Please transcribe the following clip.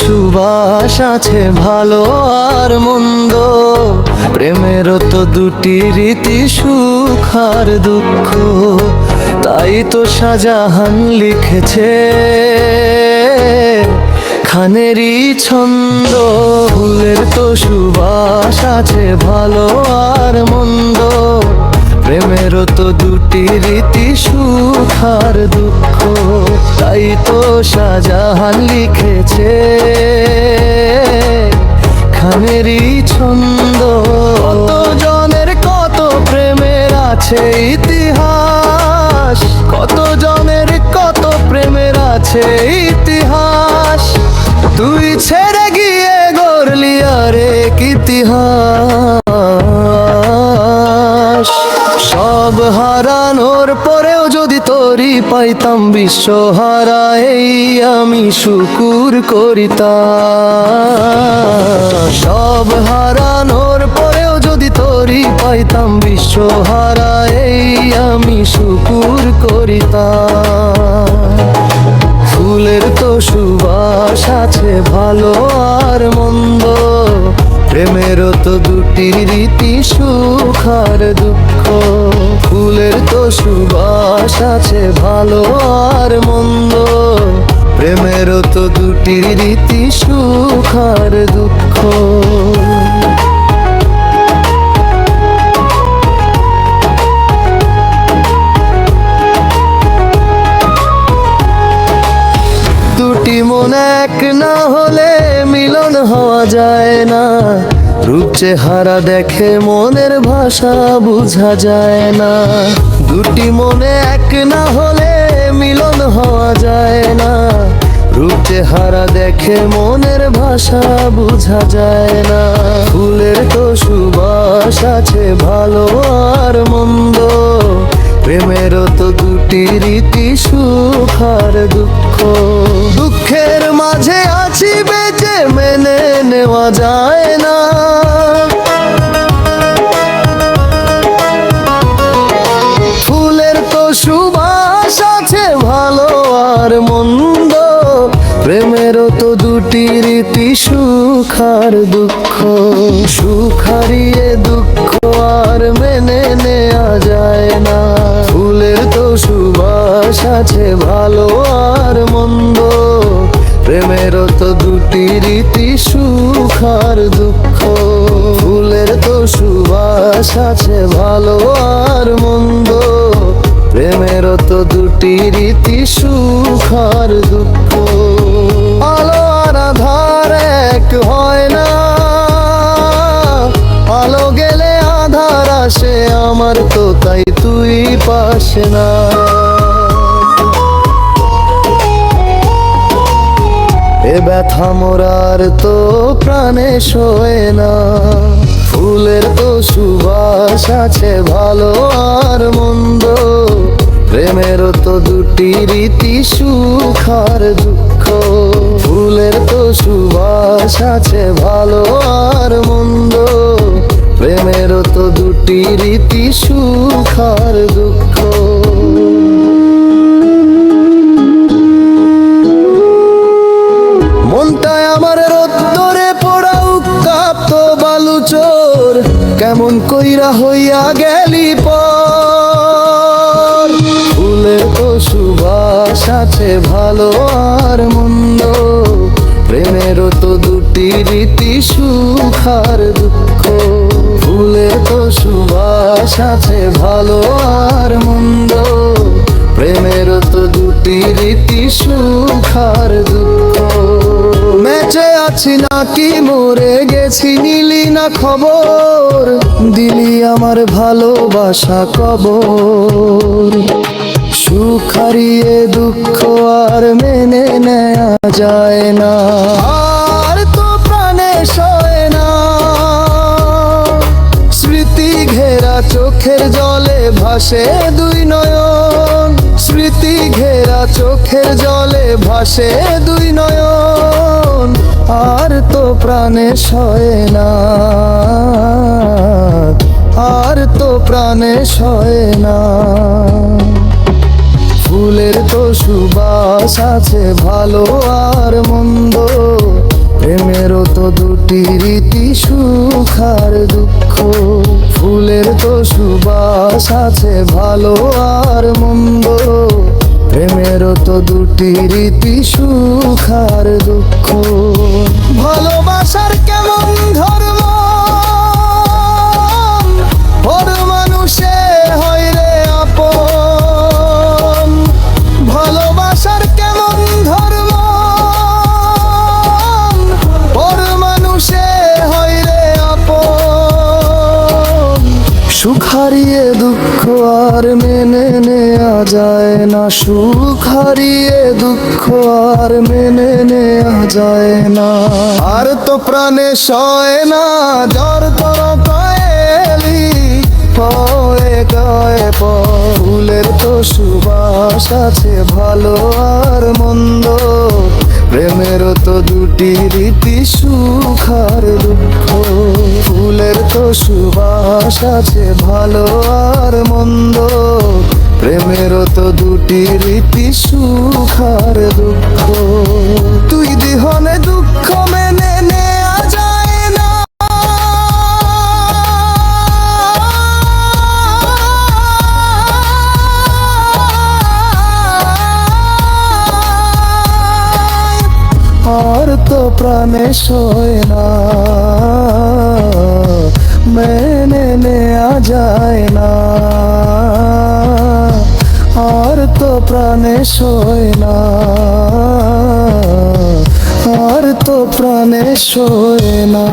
সুবাস আছে ভালো আর মন্দ। প্রেমেরও তো দুটি রীতি, সুখ আর দুঃখ। তাই তো শাহজাহান লিখেছে, খানেরই ছন্দ। ফুলের তো সুবাস আছে ভালো আর মন্দ। প্রেমেরও তো দুটি রীতি, সুখ আর দুঃখ। তাই তো শাহজাহান লিখেছে, খানেরই ছন্দ। কত জনের কত প্রেমের আছে ইতিহাস? কত জনের কত প্রেমের আছে তোরই পাইতাম বিশ্ব হারাই আমি শুকুর করিতাম। সব হারানোর পরেও যদি তোরই পাইতাম বিশ্ব হারাই আমি শুকুর করিতাম। ফুলের তো সুবাস আছে, ভালো আর মন্দ। প্রেমেরও তো দুটি রীতি, সুখ আর দুঃখ। সুবাস আছে ভালো আর মন্দ। প্রেমেরও তো দুটি রীতি, সুখ আর দুঃখ। দুটি মন এক না হলে মিলন হওয়া যায় না। রূপ চেহারা দেখে মনের ভাষা বোঝা যায় না। দুটি মনে এক না হলে মিলন হওয়া যায় না। রূপ চেহারা দেখে মনের ভাষা বোঝা যায় না। ফুলের তো সুবাস আছে ভালো আর মন্দ। প্রেমেরও তো দুটি রীতি সুখ আর দুঃখ। দুঃখের মাঝে আছি বেঁচে মেনে নেওয়া যায় প্রেমেরও তো দুটি রীতি, সুখ আর দুঃখ। সুখ হারিয়ে দুঃখ আর মেনে নেওয়া যায় না। ফুলের তো সুবাস আছে, ভালো আর মন্দ। প্রেমেরও তো দুটি রীতি, সুখ আর দুঃখ। ফুলের তো সুবাস আছে, ভালো আর মন্দ। প্রেমেরও তো দুটি রীতি, সুখ আর দুঃখ। আমার তো তাই তুই পাশে না। এ ব্যথা মোরার তো প্রাণে শোয় না। ফুলের তো সুবাস আছে, ভালো আর মন্দ। প্রেমেরও তো দুটি রীতি, সুখ আর দুঃখ। ফুলের তো সুবাস আছে, ভালো আর মন্দ। দুটি রীতি সুখ আর দুঃখ। মনটায় আমার রোদ্দরে পোড়া উত্তাপ্ত বালুচোর কেমন কইরা হইয়া গেলি পর। ফুলে তো সুবাস আছে ভালো আর মন্দ। প্রেমেরও তো দুটি রীতি সুখ আর দুঃখ। ফুলে তো সুবাস আছে, ভালো আর মন্দ। প্রেমেরও তো দুটি রীতি সুখ আর দুঃখ। ম্যাচে আছি নাকি, মরে গেছি, নিলি না খবর। দিলি আমার ভালোবাসা কবর। সুখ হারিয়ে দুঃখ আর মেনে নেয়া যায় না। ভাসে দুই নয়ন। স্মৃতি ঘেরা চোখের জলে ভাসে দুই নয়ন। আর তো প্রাণে সয় না। আর তো প্রাণে সয় না। ফুলের তো সুবাস আছে ভালো আর মন্দ। প্রেমেরও তো দুটি রীতি, সুখ আর দুঃখ। ফুলের তো সুবাস আছে, ভালো আর মন্দ। প্রেমেরও তো দুটি রীতি, সুখ আর দুঃখ। ভালোবাসার কেমন ধর্ম সুখ হারিয়ে দুঃখ আর মেনে নেওয়া যায় না। সুখ হারিয়ে দুঃখ আর মেনে নেওয়া যায় না। আর তো প্রাণে সয় না, জ্বর তর কয়েলি পয়ে গায়ে ফুলের তো সুবাস আছে, ভালো আর মন্দ। প্রেমেরও তো দুটি রীতি, সুখ আর দুঃখ। ফুলের তো সুবাস আছে ভালো আর মন্দ। প্রেমেরও তো দুটি রীতি, সুখ আর দুঃখ। তুই দিহনে দুঃখ মেনে আর তো প্রাণে সয় না। মেনে নেওয়া যায় না আর তো প্রাণে সয় না আর তো প্রাণে সয় না